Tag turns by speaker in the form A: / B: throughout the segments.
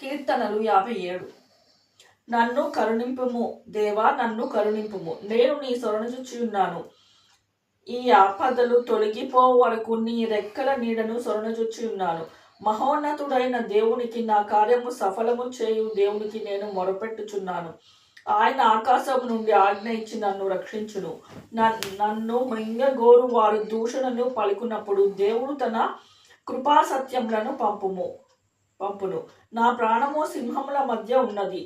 A: కీర్తనలు యాభై ఏడు. నన్ను కరుణింపుము దేవా నన్ను కరుణింపుము. నేను నీ సొరణచుచ్చి ఉన్నాను ఈ ఆపదలు తొలగిపో వరకు నీ రెక్కల నీడను సొరణచుచ్చి ఉన్నాను మహోన్నతుడైన దేవునికి నా కార్యము సఫలము చేయు దేవునికి నేను మొరపెట్టుచున్నాను. ఆయన ఆకాశం నుండి ఆజ్ఞ ఇచ్చి నన్ను రక్షించును. నన్ను మింగగోరు వారు దూషణను పలుకున్నప్పుడు దేవుడు తన కృపాసత్యములను పంపుము. పంపును. నా ప్రాణము సింహముల మధ్య ఉన్నది.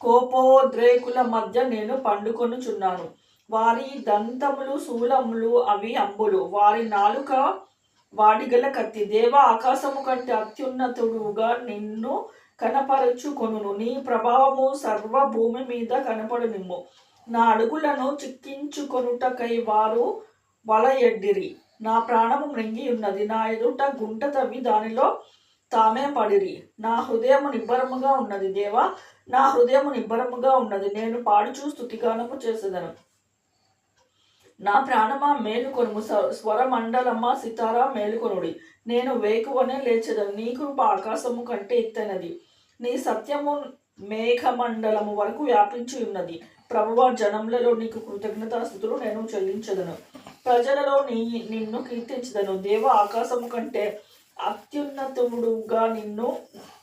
A: కోపోద్రేకుల మధ్య నేను పండుకొనుచున్నాను. వారి దంతములు శూలములు అవి అంబులు. వారి నాలుక వాడిగల కత్తి. దేవ ఆకాశము కంటే అత్యున్నతుడుగా నిన్ను కనపరచుకొను నీ ప్రభావము సర్వ భూమి మీద కనపడునిమ్ము నా అడుగులను చిక్కించుకొనుటకై వారు వల ఎడ్డిరి నా ప్రాణము మృంగి ఉన్నది నా ఎదుట గుంట తవ్వి దానిలో తామే పడిరి. నా హృదయము నిబ్బరముగా ఉన్నది దేవా నా హృదయము నిబ్బరముగా ఉన్నది. నేను పాడుచూ స్థుతిగానము చేసేదను. నా ప్రాణమా మేలుకొనుము. స్వ- స్వరమండలమా సితారా మేలుకొనుడి. నేను వేకువనే లేచదను. నీ కృప ఆకాశము కంటే ఎత్తైనది. నీ సత్యము మేఘమండలము వరకు వ్యాపించి ఉన్నది. ప్రభువ జనములలో నీకు కృతజ్ఞతాస్థుతులు నేను చెల్లించదను. ప్రజలలో నీ నిన్ను కీర్తించదను. దేవ ఆకాశము కంటే అత్యున్నతుడుగా నిన్ను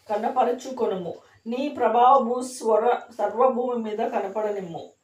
A: కనపరుచుకొనుము. నీ ప్రభావము స్వర సర్వభూమి మీద కనపడనిమ్ము.